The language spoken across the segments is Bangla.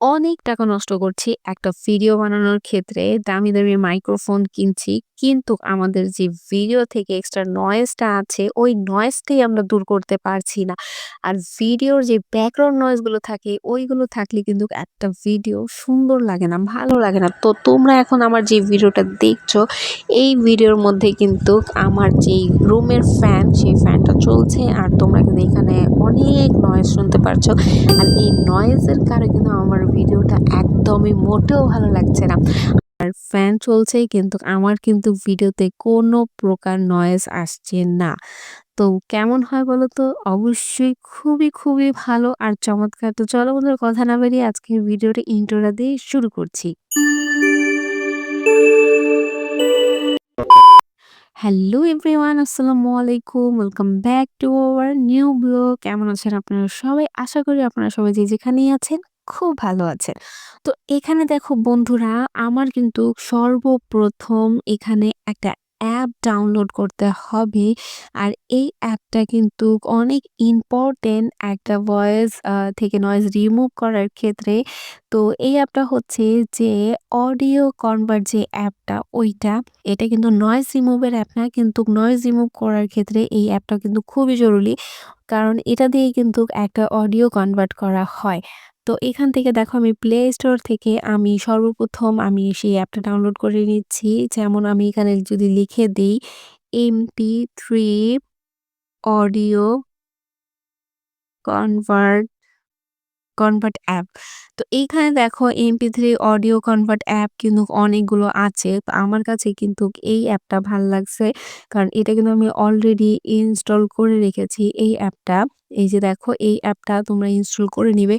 অনেক টাকা নষ্ট করছি একটা ভিডিও বানানোর ক্ষেত্রে দামি, দামি মাইক্রোফোন কিনছি। কিন্তু আমাদের যে ভিডিও থেকে এক্সট্রা নয়েজটা আছে, ওই নয়েজটাই আমরা দূর করতে পারছি না। আর ভিডিওর যে ব্যাকগ্রাউন্ড নয়েজগুলো থাকে, ওইগুলো থাকলে কিন্তু একটা ভিডিও সুন্দর লাগে না, ভালো লাগে না। তো তোমরা এখন আমার যে ভিডিওটা দেখছ, এই ভিডিওর মধ্যে কিন্তু আমার যেই রুমের ফ্যান, সেই ফ্যানটা চলছে। আর তোমরা কিন্তু এখানে অনেক নয়েজ শুনতে পারছ। আর এই নয়েজের কারণে কিন্তু আমার ভিডিওটা একদমই মোটেও ভালো লাগছে না। আর ফ্যান চলছেই কিন্তু আমার কিন্তু ভিডিওতে কোনো প্রকার নয়েজ আসছে না। তো কেমন হয় বলো তো? অবশ্যই খুবই, খুবই ভালো আর চমৎকার। তো চলো বন্ধুরা কথা না বাড়িয়ে আজকে ভিডিওটা ইন্ট্রোটা দিয়ে শুরু করছি। হ্যালো এভরিওয়ান আসসালামু আলাইকুম welcome back to our new blog কেমন আছেন আপনারা সবাই আশা করি আপনারা সবাই যে যেখানেই আছেন খুব ভালো আছেন তো এখানে দেখো বন্ধুরা, আমার কিন্তু সর্বপ্রথম এখানে একটা অ্যাপ ডাউনলোড করতে হবে। আর এই অ্যাপটা কিন্তু অনেক ইম্পর্টেন্ট একটা ভয়েস থেকে নয়েজ রিমুভ করার ক্ষেত্রে। তো এই অ্যাপটা হচ্ছে যে অডিও কনভার্ট যে অ্যাপটা, ওইটা, এটা কিন্তু নয়েজ রিমুভের অ্যাপ না, কিন্তু নয়েজ রিমুভ করার ক্ষেত্রে এই অ্যাপটা কিন্তু খুবই জরুরি। কারণ এটা দিয়ে কিন্তু একটা অডিও কনভার্ট করা হয়। তো এখান থেকে দেখো আমি প্লে স্টোর থেকে আমি সর্বপ্রথম আমি সেই অ্যাপটা ডাউনলোড করে নিচ্ছি। যেমন আমি এখানে যদি লিখে দিই MP three audio convert convert app তো এইখানে দেখো MP three audio convert app কিন্তু অনেকগুলো আছে। তো আমার কাছে কিন্তু এই অ্যাপটা ভালো লাগছে। কারণ এটা কিন্তু আমি অলরেডি ইনস্টল করে রেখেছি এই অ্যাপটা এই যে দেখো এই অ্যাপটা তোমরা ইনস্টল করে নিবে।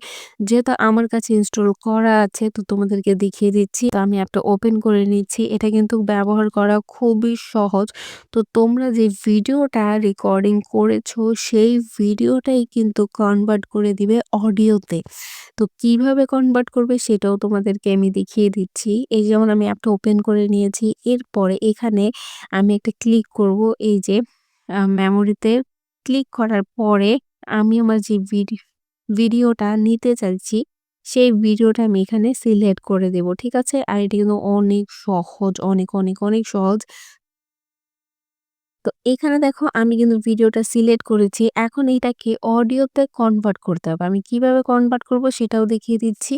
যেহেতু আমার কাছে ইনস্টল করা আছে, তো তোমাদেরকে দেখিয়ে দিচ্ছি। তো আমি অ্যাপটা ওপেন করে নিচ্ছি। এটা কিন্তু ব্যবহার করা খুবই সহজ। তো তোমরা যে ভিডিওটা রেকর্ডিং করেছ, সেই ভিডিওটাই কিন্তু কনভার্ট করে দিবে অডিওতে তো কীভাবে কনভার্ট করবে সেটাও তোমাদেরকে আমি দেখিয়ে দিচ্ছি। এই যেমন আমি অ্যাপটা ওপেন করে নিয়েছি, এরপরে এখানে আমি একটা ক্লিক করব। এই যে মেমোরিতে ক্লিক করার পরে আমি আমার যে ভিডিও ভিডিওটা নিতে চাইছি, সেই ভিডিওটা আমি এখানে সিলেক্ট করে দেব, ঠিক আছে? আর এটি কিন্তু অনেক সহজ, অনেক অনেক অনেক সহজ। তো এখানে দেখো আমি কিন্তু ভিডিওটা সিলেক্ট করেছি। এখন এটাকে অডিওতে কনভার্ট করতে হবে। আমি কীভাবে কনভার্ট করব সেটাও দেখিয়ে দিচ্ছি।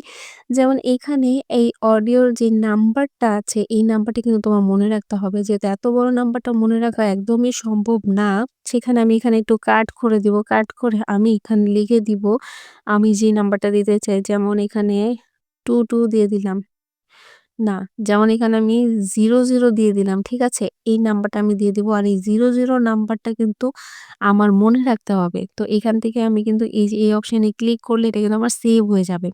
যেমন এখানে এই অডিওর যে নাম্বারটা আছে, এই নাম্বারটা কিন্তু তোমার মনে রাখতে হবে। যেহেতু এত বড় নাম্বারটা মনে রাখা একদমই সম্ভব না, সেখানে আমি এখানে একটু কাট করে দিব। কাট করে আমি এখানে লিখে দিব। আমি যে নাম্বারটা দিতে চাই, যেমন এখানে টু টু দিয়ে দিলাম। না, যেমন এখানে আমি জিরো জিরো দিয়ে দিলাম, ঠিক আছে? এই নাম্বারটা আমি দিয়ে দিব। আর এই জিরো জিরো নাম্বারটা কিন্তু আমার মনে রাখতে হবে। তো এখান থেকে আমি কিন্তু এই যে এই অপশনে ক্লিক করলে এটা কিন্তু আমার সেভ হয়ে যাবে।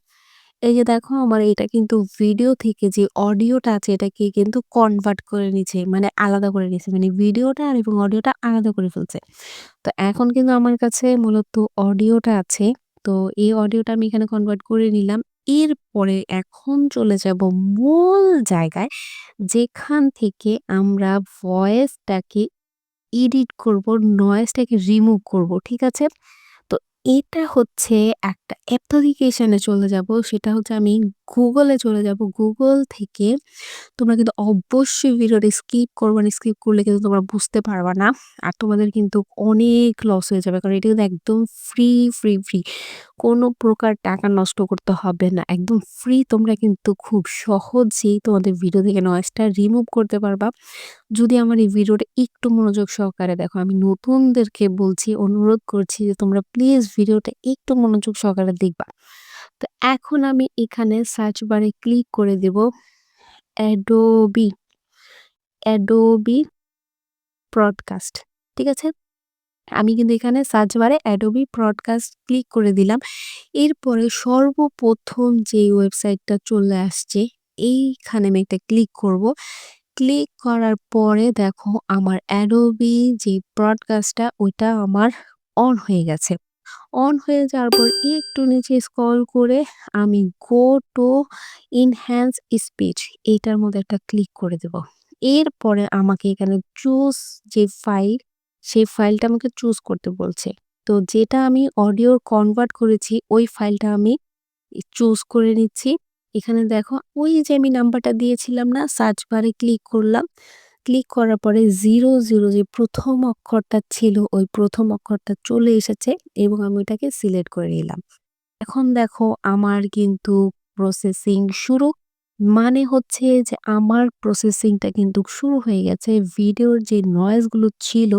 এই যে দেখো আমার এটা কিন্তু ভিডিও থেকে যে অডিওটা আছে এটাকে কিন্তু কনভার্ট করে নিচ্ছে। মানে আলাদা করে নিচ্ছে। মানে ভিডিওটা আর এবং অডিওটা আলাদা করে ফেলছে। তো এখন কিন্তু আমার কাছে মূলত অডিওটা আছে। তো এই অডিওটা আমি এখানে কনভার্ট করে নিলাম। এরপরে এখন চলে যাব মূল জায়গায় যেখান থেকে আমরা ভয়েসটাকে এডিট করব, নয়েসটাকে রিমুভ করব। ঠিক আছে? এটা হচ্ছে একটা অ্যাপ্লিকেশনে চলে যাব। সেটা হচ্ছে আমি গুগলে চলে যাব। গুগল থেকে তোমরা কিন্তু অবশ্যই ভিডিওটা স্কিপ করবা না। স্কিপ করলে কিন্তু তোমরা বুঝতে পারবা না। আর তোমাদের কিন্তু অনেক লস হয়ে যাবে। কারণ এটা কিন্তু একদম ফ্রি, ফ্রি, ফ্রি। কোনো প্রকার টাকা নষ্ট করতে হবে না। একদম ফ্রি তোমরা কিন্তু খুব সহজেই তোমাদের ভিডিও থেকে নয়েজটা রিমুভ করতে পারবা। যদি আমার এই ভিডিওটা একটু মনোযোগ সহকারে দেখো। আমি নতুনদেরকে বলছি, অনুরোধ করছি যে তোমরা প্লিজ ভিডিওটা একটু মনোযোগ সহকারে দেখবা। তো এখন আমি এখানে সার্চ বারে ক্লিক করে দেব অ্যাডোবি অ্যাডোবি ব্রডকাস্ট ঠিক আছে? আমি কিন্তু এখানে সার্চ বারে Adobe ব্রডকাস্ট ক্লিক করে দিলাম। এরপরে সর্বপ্রথম যে ওয়েবসাইটটা চলে আসছে এইখানে আমি একটা ক্লিক করব। ক্লিক করার পরে দেখো আমার অ্যাডোবি যে ব্রডকাস্টটা ওইটা আমার অন হয়ে গেছে। অন হয়ে যাওয়ার পর একটু নিচে স্ক্রল করে আমি গো টু ইনহ্যান্স স্পিচ এইটার মধ্যে একটা ক্লিক করে দেব। এরপরে আমাকে এখানে চুজ যে ফাইল সেই ফাইলটা আমাকে চুজ করতে বলছে। তো যেটা আমি অডিও কনভার্ট করেছি, ওই ফাইলটা আমি চুজ করে নিচ্ছি। এখানে দেখো ওই যে আমি নাম্বারটা দিয়েছিলাম না সার্চ বারে ক্লিক করলাম। ক্লিক করার পরে ০, ০ যে প্রথম অক্ষরটা ছিল ওই প্রথম অক্ষরটা চলে এসেছে এবং আমি ওটাকে সিলেক্ট করে নিলাম। এখন দেখো আমার কিন্তু প্রসেসিং শুরু। মানে হচ্ছে যে আমার প্রসেসিংটা কিন্তু শুরু হয়ে গেছে। ভিডিওর যে নয়েজগুলো ছিল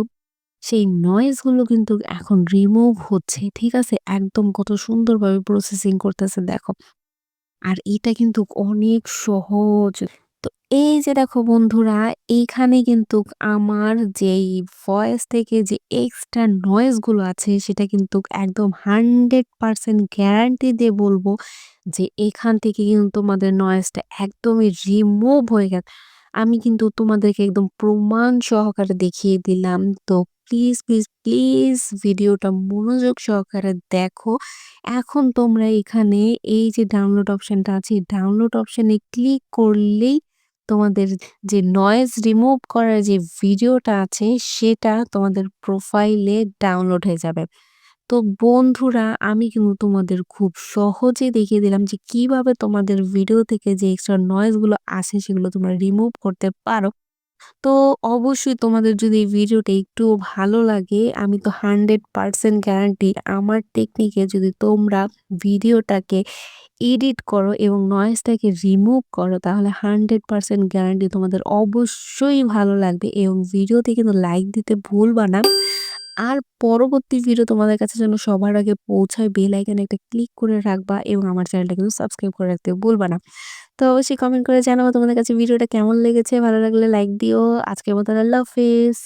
সেই নয়েজগুলো কিন্তু এখন রিমুভ হচ্ছে। ঠিক আছে? একদম কত সুন্দরভাবে প্রসেসিং করতেছে দেখো। আর এটা কিন্তু অনেক সহজ। তো এই যে দেখো বন্ধুরা, এইখানে কিন্তু আমার যেই ভয়েস থেকে যে এক্সট্রা নয়েজগুলো আছে, সেটা কিন্তু একদম 100% গ্যারান্টি দিয়ে বলব যে এখান থেকে কিন্তু তোমাদের নয়েজটা একদমই রিমুভ হয়ে গেছে। আমি কিন্তু তোমাদেরকে একদম প্রমাণ সহকারে দেখিয়ে দিলাম। তো প্লিজ, প্লিজ, প্লিজ ভিডিওটা মনোযোগ সহকারে দেখো। এখন তোমরা এখানে এই যে ডাউনলোড অপশনটা আছে ডাউনলোড অপশনে ক্লিক করলেই তোমাদের যে নয়েজ রিমুভ করার যে ভিডিওটা আছে সেটা তোমাদের প্রোফাইলে ডাউনলোড হয়ে যাবে। তো বন্ধুরা, আমি কিন্তু তোমাদের খুব সহজে দেখিয়ে দিলাম যে কীভাবে তোমাদের ভিডিও থেকে যে এক্সট্রা নয়েজগুলো আসে সেগুলো তোমরা রিমুভ করতে পারো। তো অবশ্যই তোমাদের যদি এই ভিডিওটা একটুও ভালো লাগে, আমি তো 100% গ্যারান্টি আমার টেকনিকে যদি তোমরা ভিডিওটাকে এডিট করো এবং নয়েজটাকে রিমুভ করো, তাহলে 100% গ্যারান্টি তোমাদের অবশ্যই ভালো লাগবে এবং ভিডিওতে কিন্তু লাইক দিতে ভুলবা না। আর পরবর্তী ভিডিও তোমাদের কাছে যেন সবার আগে পৌঁছায় বেল আইকনে একটা ক্লিক করে রাখবা এবং আমার চ্যানেলটা কিন্তু সাবস্ক্রাইব করে রাখতে ভুলবা না। তো অবশ্যই কমেন্ট করে জানাব তোমাদের কাছে ভিডিওটা কেমন লেগেছে। ভালো লাগলে লাইক দিও। আজকের মতো আল্লাহ হাফেজ।